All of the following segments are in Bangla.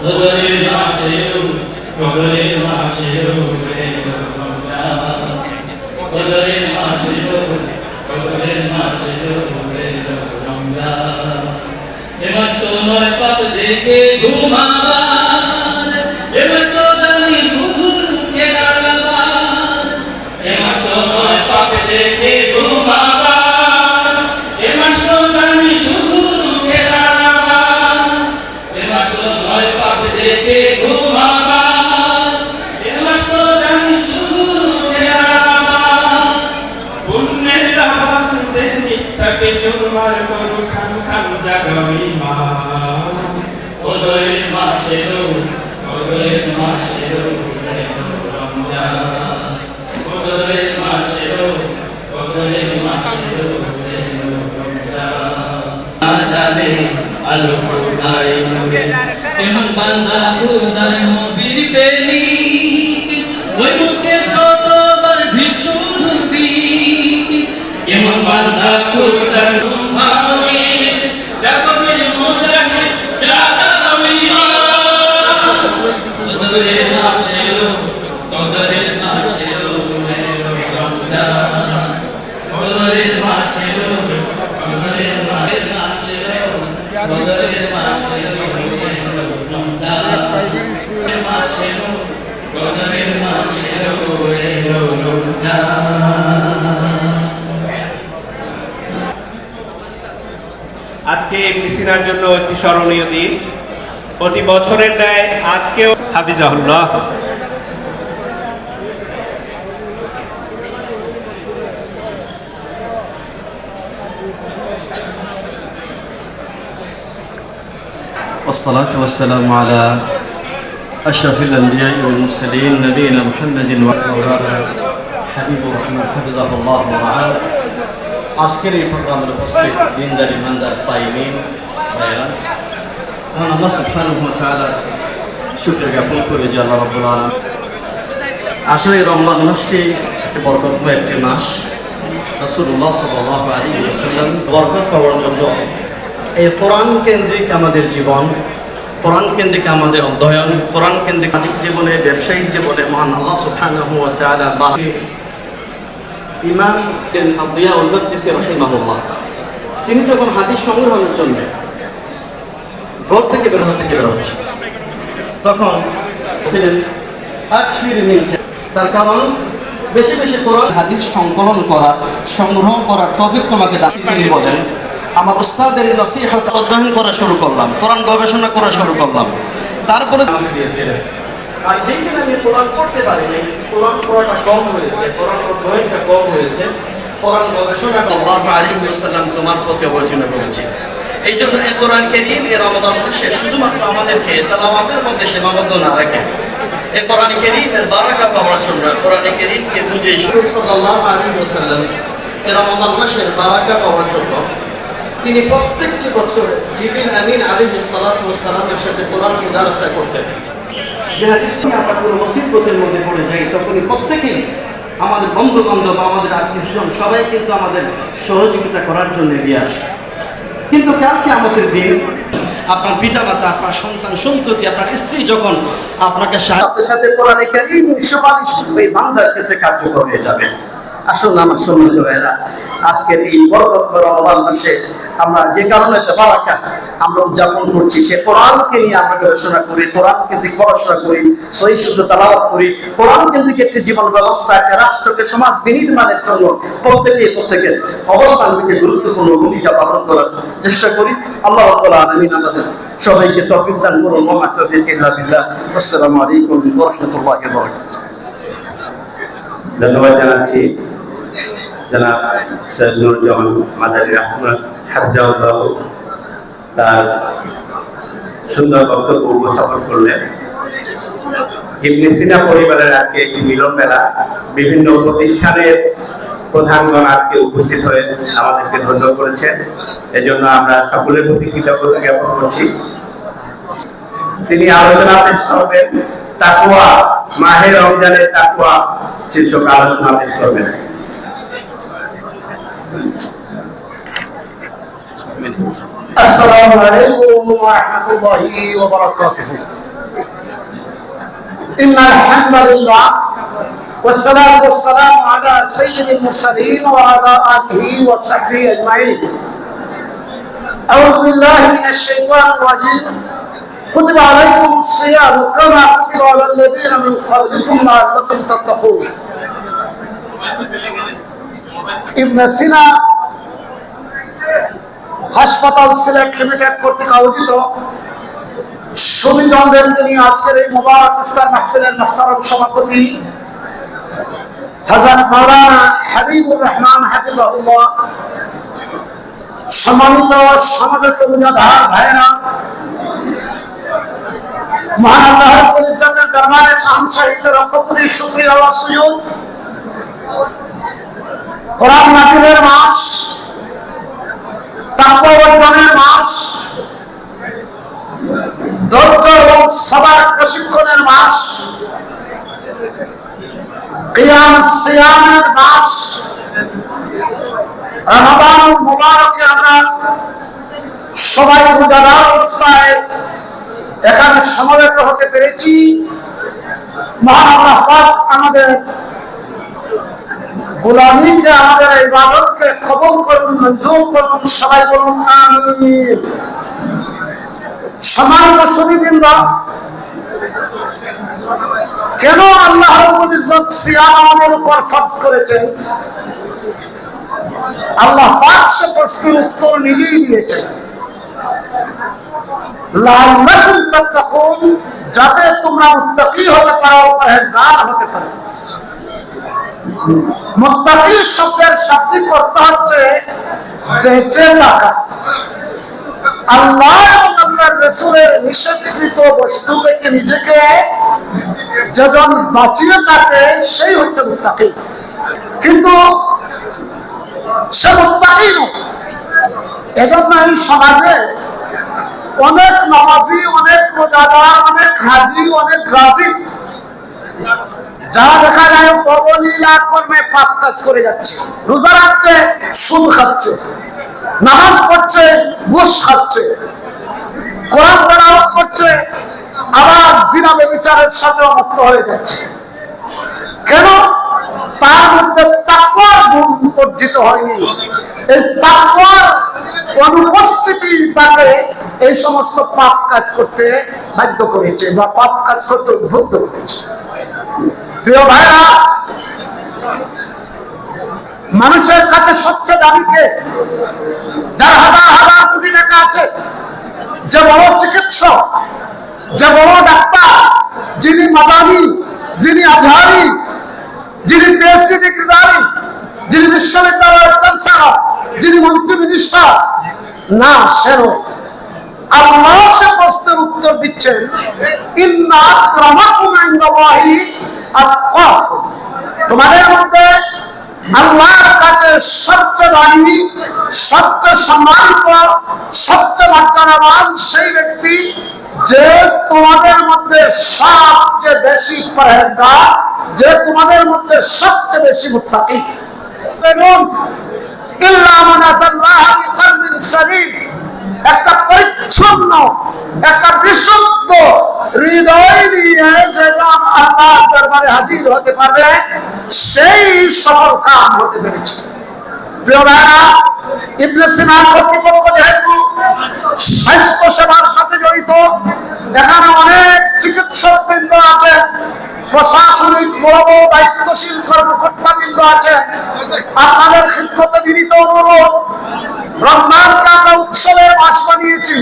কদরের মাসেও কদরের মাসেও কদরের মাসেও কদরের মাসেও এ মাস তো নয় পাপ দেখে জানে আলো কোথায় নূরে এমন বান্দা খুদার নবীর প্রেমিক ওই আজকে মিসিনার জন্য একটি স্মরণীয় দিন প্রতি বছরের ন্যায় আজকেও হাফিজাহুল্লাহ والصلاة والسلام على أشرف الأنبياء والمرسلين نبينا محمد وعلى حبيب الرحمن حفظه الله ورعاه আজকের এই প্রোগ্রামের উপস্থিত দিনদার ইমানদার সাইমিন জ্ঞাপন যে আল্লাহ আসলে রমজান মাসটি একটি বরকতময় একটি মাস। ওয়াসাল্লাম বরকত পাওয়ার জন্য এই কোরআন কেন্দ্রিক আমাদের জীবন, কোরআন কেন্দ্রিক আমাদের অধ্যয়ন, কোরআন কেন্দ্রিক সামাজিক জীবনে, ব্যবসায়িক জীবনে মহান আল্লাহ সুবহানাহু ওয়া তাআলা বা ইমাম রাহিমাহুল্লাহ। তিনি যখন হাদিস সংগ্রহের জন্য ঘর থেকে বের হতে বের হচ্ছে। তখন ছিলেন আখির মিন তার কারণ, বেশি বেশি কোরআন, হাদিস সংকলন করা, সংগ্রহ করার তৌফিক তোমাকে দাসী তিনি বলেন, আমার উস্তাদের নসিহত অধ্যয়ন করা শুরু করলাম, কোরআন গবেষণা করা শুরু করলাম। তারপরে আমাকে দিয়েছিলেন, আর যেই দিন আমি কোরআন পড়তে পারিনি, কোরআন পড়াটা কম হয়েছে, কোরআন অধ্যয়নটা কম হয়েছে, কোরআন গবেষণাটা আল্লাহ আলী সাল্লাম তোমার প্রতি অবর্জনা করেছে। এই জন্য এই কোরআন কেরিম এর রমাদান মাসে শুধুমাত্র আমাদেরকে তালাওয়াতের মধ্যে সীমাবদ্ধ না রাখে। এই কোরআন বারাকা পাওয়ার জন্য কোরআন বুঝে এই রমাদান মাসের বারাকা পাওয়ার জন্য তিনি বছর জিবিন আমিন সাথে কোরআন মুদারাসা করতেন। যে হাদিসটি আমরা কোনো মুসিবতের মধ্যে পড়ে যাই, তখনই প্রত্যেকেই আমাদের বন্ধু বান্ধব আমাদের আত্মীয় স্বজন সবাই কিন্তু আমাদের সহযোগিতা করার জন্য এগিয়ে আসে। কিন্তু কালকে আমাদের দিন আপনার পিতা মাতা আপনার সন্তান, সন্ততি, আপনার স্ত্রী যখন আপনাকে সাথে সাথে কোরআনে কারীম সুপারিশ করবে বান্দার ক্ষেত্রে কার্যকর হয়ে যাবে। আসুন আমার সম্মানিত ভাইয়েরা, আজকের এই বরকত রমজান মাসে আমরা যে কারণে বারাকা আমরা উদযাপন করছি, সে কোরআনকে নিয়ে আমরা গবেষণা করি কোরআন কেন্দ্রিক পড়াশোনা করি, সহি শুদ্ধ তালাবাত করি, কোরআন কেন্দ্রিক একটি জীবন ব্যবস্থা, একটা রাষ্ট্রকে সমাজ বিনির্মাণের জন্য প্রত্যেকে প্রত্যেকের অবস্থান থেকে গুরুত্বপূর্ণ ভূমিকা পালন করার চেষ্টা করি। আল্লাহ আলামিন আমাদের সবাইকে তৌফিক দান করুন আসসালামু আলাইকুম রাহমাতুল্লাহি ওয়া বারাকাতুহু। ধন্যবাদ জানাচ্ছি জনাব সৈয়দ তার সুন্দর বক্তব্য উপস্থাপন করলেন। ইবনে সিনা পরিবারের আজকে একটি মিলন মেলা, বিভিন্ন প্রতিষ্ঠানের প্রধানগণ আজকে উপস্থিত হয়ে আমাদেরকে ধন্য করেছেন। এজন্য আমরা সকলের প্রতি কৃতজ্ঞতা জ্ঞাপন করছি। তিনি আলোচনা পেশ করবেন। তাকুয়া মাহে রমজানের তাকুয়া শীর্ষক আলোচনা পেশ করবেন السلام عليكم ورحمة الله وبركاته إن الحمد لله والصلاة والسلام على سيد المرسلين وعلى آله وصحبه أجمعين أعوذ بالله من الشيطان الرجيم كتب عليكم الصيام كما كتب على الذين من قبلكم لعلكم تتقون ابن سينا হাসপাতাল সিলেট লিমিটেড কর্তৃক আয়োজিত সুবিধনদেরকে নিয়ে আজকের এই মোবারক ইফতার মাহফিলের মোহতারম সভাপতি হযরত মাওলানা হাবিবুর রহমান হাফিজাহুল্লাহ সম্মানিত সমাবেত মুজাধার ভাইরা মহান আল্লাহর পরিজাতের দরবারে এবং সবার প্রশিক্ষণের মাস, কিয়াম সিয়ামের মাস, রমাদান মুবারকে আমরা সবাই রোজাদার অবস্থায় এখানে সমবেত হতে পেরেছি। আমাদের গোলামীকে, আমাদের ইবাদতকে কবুল করুন, মঞ্জুর করুন, সবাই বলুন আমিন। সম্মানিত সুদীবৃন্দ, কেন আল্লাহ আমাদের উপর করেছেন? আল্লাহ সে প্রশ্নের উত্তর নিজেই দিয়েছেন। যাতে তোমরা মুত্তাকি হতে পারো, পরহেজগার হতে পারো। মুত্তাকি শব্দের শাব্দিক অর্থ হচ্ছে বেঁচে থাকা। আল্লাহ এবং নিষেধকৃত বস্তু থেকে নিজেকে যেজন বাঁচিয়ে থাকে, সেই হচ্ছে মুত্তাকি। কিন্তু সে মুত্তাকি নয়। এজন্য এই সমাজে অনেক নামাজি, অনেক রোজাদার, অনেক হাজি, অনেক গাজী। যারা দেখা যায় অবলীলা কর্মে পাপ কাজ করে যাচ্ছে, রোজা রাখছে, সুদ খাচ্ছে, নামাজ পড়ছে ঘুষ খাচ্ছে, কোরআন তেলাওয়াত করছে, আবার জিনা বিচারের সাথে মত্ত হয়ে যাচ্ছে। কেন? তার মধ্যে তাকওয়ার গুণ অর্জিত হয়নি। এই তাকওয়ার অনুপস্থিতি তাকে এই সমস্ত পাপ কাজ করতে বাধ্য করেছে বা পাপ কাজ করতে উদ্বুদ্ধ করেছে। প্রিয় ভাইরা, মানুষের কাছে সবচেয়ে দাবি কে? যার হাজার হাজার কোটি টাকা আছে, যে বড় চিকিৎসক, যে বড় ডাক্তার, যিনি মাদানি, যিনি আজহারি, যিনি পিএইচডি ডিগ্রিধারী, যিনি বিশ্ববিদ্যালয়ের চ্যান্সেলর যিনি মন্ত্রী মিনিস্টার না সে নয় আল্লাহ সে প্রশ্নের উত্তর দিচ্ছেন, ইন্না আক্রামাকুম ইনদাল্লাহি আতকাকুম। তোমাদের মধ্যে আল্লাহর কাছে সবচেয়ে দামি, সবচেয়ে সম্মানিত, সবচেয়ে মর্যাদাবান সেই ব্যক্তি যে তোমাদের মধ্যে সবচেয়ে বেশি পরহেজগার, যে তোমাদের মধ্যে সবচেয়ে বেশি মুত্তাকি। একটা পরিচ্ছন্ন, একটা বিশুদ্ধ হৃদয় নিয়ে যেজন আল্লাহ দরবারে হাজির হতে পারবে, সেই সফল হতে পেরেছে। ইবনে সিনা কর্তৃপক্ষ যেহেতু স্বাস্থ্য সেবার সাথে জড়িত, এখানে অনেক চিকিৎসক বৃন্দ আছে প্রশাসনিক বড় দায়িত্বশীল কর্মকর্তা বৃন্দ আছে আপনাদের বিনীত অনুরোধ রমজানকে আমরা উৎসবের মাস বানিয়েছি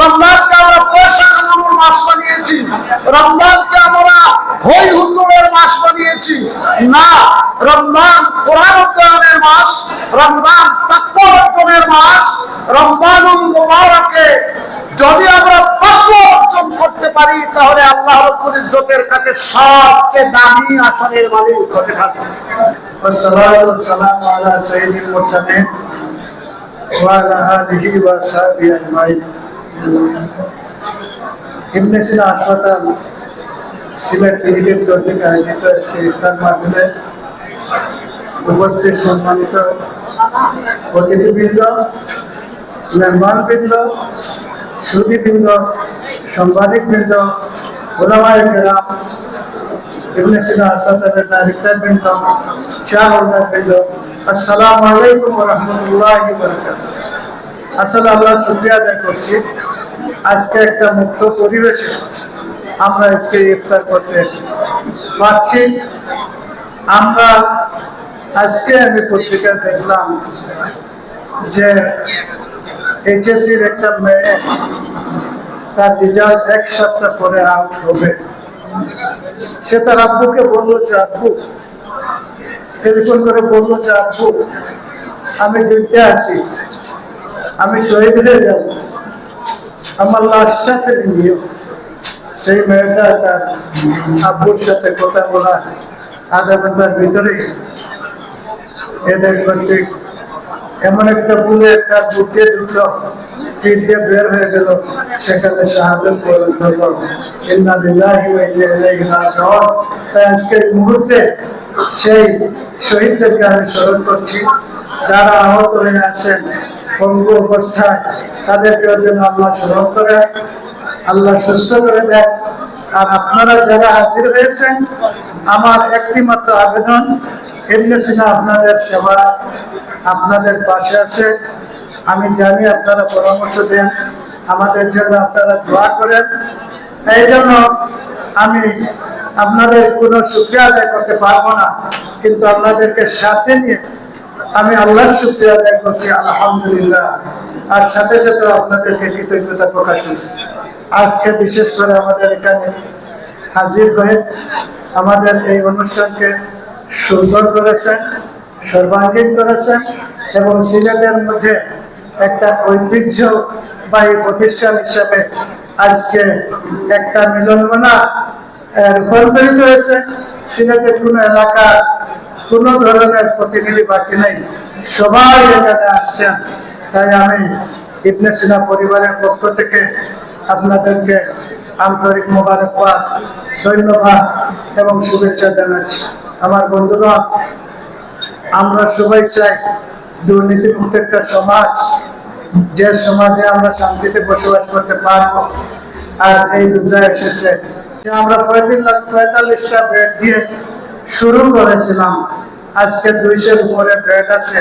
রমজানকে আমরা পয়সা কামানোর মাস বানিয়েছি রমজানকে আমরা হই মাস বানিয়েছি। না, রমজান কোরআন অধ্যয়নের মাস, রমজান তাৎপর অর্জনের মাস রমজান মোবারকে যদি আমরা তাৎপর অর্জন করতে পারি, তাহলে আল্লাহ রব্বুল ইজ্জতের কাছে সবচেয়ে দামি আসনের মালিক হতে পারব والسلام على سيد المرسلين وعلى آله وصحبه أجمعين ইবনে সিনা হাসপাতাল সিলেট লিমিটেড কর্তৃক আয়োজিত আজকে ইফতার মাহফিলে উপস্থিত সম্মানিত অতিথিবৃন্দ মেহমানবৃন্দ সুদীবৃন্দ সাংবাদিকবৃন্দ উলামায়ে কেরাম হাসপাতালের ডাইরেক্টর বৃন্দ শেয়ার হোল্ডার বৃন্দ আসসালামু আলাইকুম আসলে আল্লাহ শুকরিয়া আদায় করছি। আজকে একটা মুক্ত পরিবেশে আমরা আজকে ইফতার করতে পারছি। আমরা আজকে আমি পত্রিকা দেখলাম যে এইচএসির একটা মেয়ে তার রেজাল্ট এক সপ্তাহ পরে আউট হবে। সে তার আব্বুকে বলল, যে আব্বু, টেলিফোন করে বলল, যে আব্বু, আমি দিতে আসি, আমি শহীদ হয়ে যাব। আমার লাশটা থেকে নিও। সেই মেয়েটা তার আব্বুর সাথে কথা বলার আধা ঘণ্টার ভিতরে এদের কর্তৃক এমন একটা বুলে একটা বুকে ঢুকলো দিয়ে বের হয়ে গেল। সেখানে শাহাদত বরণ হলো ইন্না লিল্লাহি ওয়া ইন্না ইলাইহি রাজিউন। তাই আজকের মুহূর্তে সেই শহীদদেরকে আমি স্মরণ করছি। যারা আহত হয়ে আছেন, পঙ্গু অবস্থায় তাদেরকে যেন আল্লাহ স্মরণ করে, আল্লাহ সুস্থ করে দেয় আর আপনারা যারা হাজির হয়েছেন, আমার একটি মাত্র আবেদন আপনাদের সেবা আপনাদের পাশে আছে। আমি জানি আপনারা পরামর্শ দেন, আমাদের জন্য আপনারা দোয়া করেন। এই জন্য আমি আপনাদের কোনো শুক্রিয়া আদায় করতে পারব না, কিন্তু আপনাদেরকে সাথে নিয়ে আমি আল্লাহর শুক্রিয়া আদায় করছি, আলহামদুলিল্লাহ। আর সাথে সাথে আপনাদেরকে কৃতজ্ঞতা প্রকাশ করছি। আজকে বিশেষ করে আমাদের এখানে হাজির হয়ে আমাদের এই অনুষ্ঠানকে সুন্দর করেছেন সর্বাঙ্গীন করেছেন এবং সিলেটের মধ্যে একটা ঐতিহ্যবাহী প্রতিষ্ঠান হিসাবে আজকে একটা মিলনমনা আহ, রূপান্তরিত হয়েছে। সিলেটের কোনো এলাকা কোনো ধরনের প্রতিনিধি বাকি নেই। সবাই এখানে আসছেন। তাই আমি ইবনে সিনা পরিবারের পক্ষ থেকে আপনাদেরকে আন্তরিক মোবারকবাদ ধন্যবাদ এবং শুভেচ্ছা জানাচ্ছি। আমার বন্ধুগণ, আমরা সবাই চাই দুর্নীতিমুক্ত একটা সমাজ, যে সমাজে আমরা শান্তিতে বসবাস করতে পারব আর এই রোজা এসেছে। যে আমরা পঁয়তাল্লিশ পঁয়তাল্লিশটা বেড দিয়ে শুরু করেছিলাম, আজকে দুইশোর উপরে বেড আছে।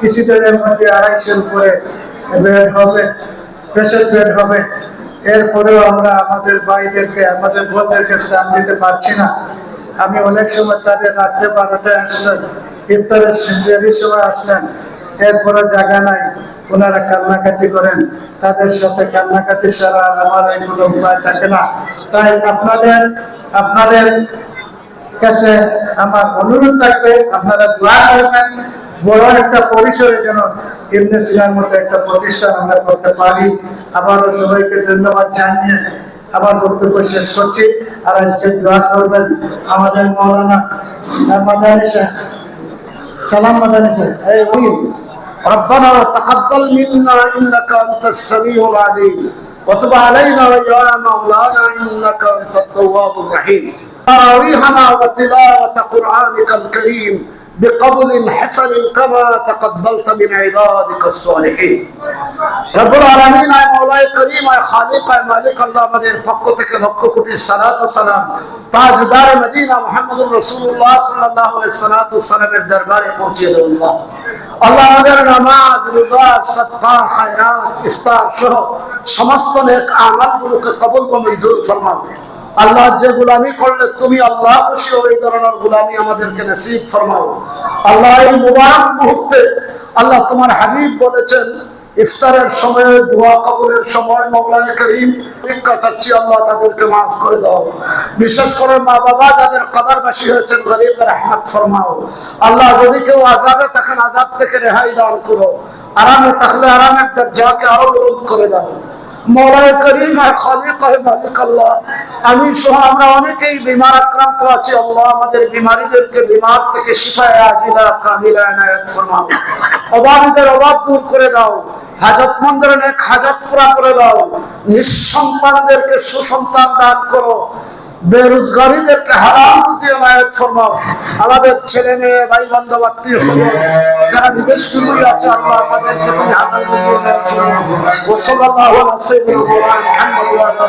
কিছুদিনের মধ্যে আড়াইশোর উপরে বেড হবে প্রেশার বেড হবে। এরপরেও আমরা আমাদের ভাইদেরকে, আমাদের বোনদেরকে স্থান দিতে পারছি না। আমি অনেক সময় তাদের রাত্রে বারোটায় আসলেন ইফতারের শেষের সময় আসলেন এরপরে জায়গা নাই, ওনারা কান্নাকাটি করেন। তাদের সাথে কান্নাকাটি ছাড়া আমার এই কোনো উপায় থাকে না। তাই আপনাদের আপনাদের কাছে আমার অনুরোধ থাকবে, আপনারা দোয়া করবেন, বড় একটা পরিসরে যেন ইবনে সিনার মতো একটা প্রতিষ্ঠান আমরা করতে পারি। আবারও সবাইকে ধন্যবাদ জানিয়ে আমার বক্তব্য শেষ করছি আর আজকে দোয়া করবেন আমাদের মৌলানা মাদানী সাহেব সালাম মাদানী সাহেব এই উইল ربنا تقبل منا انك انت السميع العليم وتب علينا يا مولانا انك انت التواب الرحيم تراويحنا وتلاوه قرانك الكريم بقبل حسن كما تقبلت من عبادك الصالحين রব্বুল আলামিন আয় মাওলায়ে করিম আয় খালিক আয় মালিক আল্লাহ আমাদের পক্ষ থেকে লক্ষ কোটি সালাত ও সালাম তাজদার মদিনা মুহাম্মদুর রাসূলুল্লাহ সাল্লাল্লাহু আলাইহি সাল্লাতু সালামের দরবারে পৌঁছে দাও আল্লাহ আল্লাহ আমাদের নামাজ রোজা সাদকা খায়রাত ইফতার সহ সমস্ত নেক আমালগুলোকে কবুল ও মঞ্জুর ফরমাও আল্লাহ যে গুলামি করলে তুমি আল্লাহ খুশি হও এই ধরনের গুলামি আমাদেরকে নসিব ফরমাও। আল্লাহ এই মুবারক মুহূর্তে আল্লাহ তোমার হাবিব বলেছেন, ইফতারের সময়, দোয়া কবুলের সময় মৌলানা করিম ভিক্ষা চাচ্ছি, আল্লাহ তাদেরকে মাফ করে দাও। বিশেষ করে, মা বাবা যাদের কবরবাসী হয়েছেন, গরিবদের রহমত ফরমাও। আল্লাহ যদি কেউ আজাবে থাকেন আজাব থেকে রেহাই দান করো। আরামে থাকলে আরামের দরজাকে আরও বুলন্দ করে দাও। করিম আর মালিক আল্লাহ। আমি সহ আমরা অনেকেই বিমার আক্রান্ত আছি। আল্লাহ আমাদের বিমারীদেরকে বিমার থেকে শিফায় আজিলা, কামিলা দূর করে দাও। হাজতমন্দের অনেক হাজত পুরা করে দাও। নিঃসন্তানদেরকে সুসন্তান দান করো। বেরোজগারীদেরকে হারাম রুজি অনায়ত ফরমাও। আমাদের ছেলে মেয়ে ভাই বান্ধব আত্মীয় স্বজন, যারা বিদেশ গুলোই আছে আল্লাহ তাদেরকে তুমি হারাম রুজি অনায়ত ফরমাও। ওসল্লাল্লাহু আলা সাইয়্যিদিনা ওয়া আলা